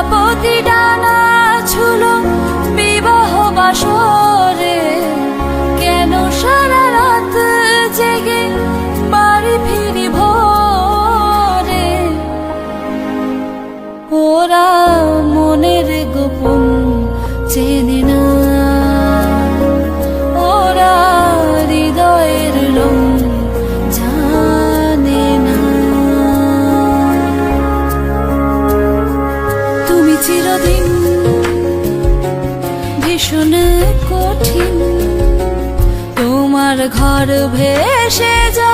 প্রজাপতি ডানা ছুলো বিবাহ বাসরে। কেন সারা রাত জেগে বাড়ি ফিরি ভোরে? ওরা চিরদিন ভীষণ কঠিন। তোমার ঘর ভেসে যা